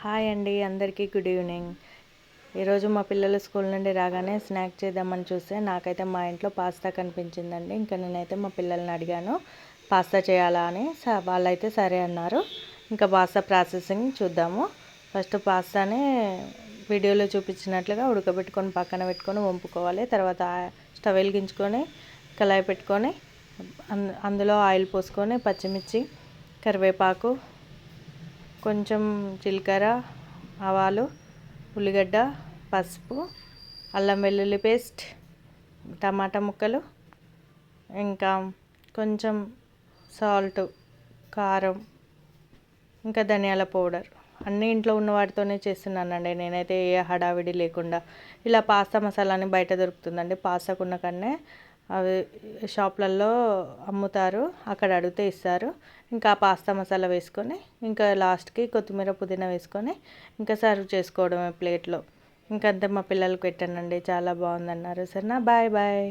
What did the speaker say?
Hi అండి అందరికీ good evening. ఈరోజు మా పిల్లలు స్కూల్ నుండి రాగానే స్నాక్ చేద్దామని చూస్తే నాకైతే మా ఇంట్లో పాస్తా కనిపించిందండి. ఇంకా నేనైతే మా పిల్లల్ని అడిగాను పాస్తా చేయాలా? అని. స- వాళ్ళైతే సరే అన్నారు. ఇంకా పాస్తా ప్రాసెసింగ్ చూద్దాము. ఫస్ట్ పాస్తాని వీడియోలో చూపించినట్లుగా ఉడకబెట్టుకొని పక్కన పెట్టుకొని వంపుకోవాలి. తర్వాత స్టవ్ వెలిగించుకొని కళాయి పెట్టుకొని అందులో ఆయిల్ పోసుకొని పచ్చిమిర్చి కరివేపాకు కొంచెం జీలకర్ర ఆవాలు ఉల్లిగడ్డ పసుపు అల్లం వెల్లుల్లి పేస్ట్ టమాటా ముక్కలు ఇంకా కొంచెం సాల్ట్ కారం ఇంకా ధనియాల పౌడర్. అన్నీ ఇంట్లో ఉన్న వాటితోనే చేస్తున్నానండి. నేనైతే ఏ హడావిడి లేకుండా. ఇలా పాస్తా మసాలాని బయట దొరుకుతుందండి. పాస్తాకున్న కన్నా అవి షాప్లలో అమ్ముతారు అక్కడ అడిగితే ఇస్తారు. ఇంకా పాస్తా మసాలా వేసుకొని ఇంకా లాస్ట్కి కొత్తిమీర పుదీనా వేసుకొని ఇంకా సర్వ్ చేసుకోవడమే ప్లేట్లో. ఇంకా మా పిల్లలకు పెట్టానండి చాలా బాగుందన్నారు. సరేనా? Bye bye.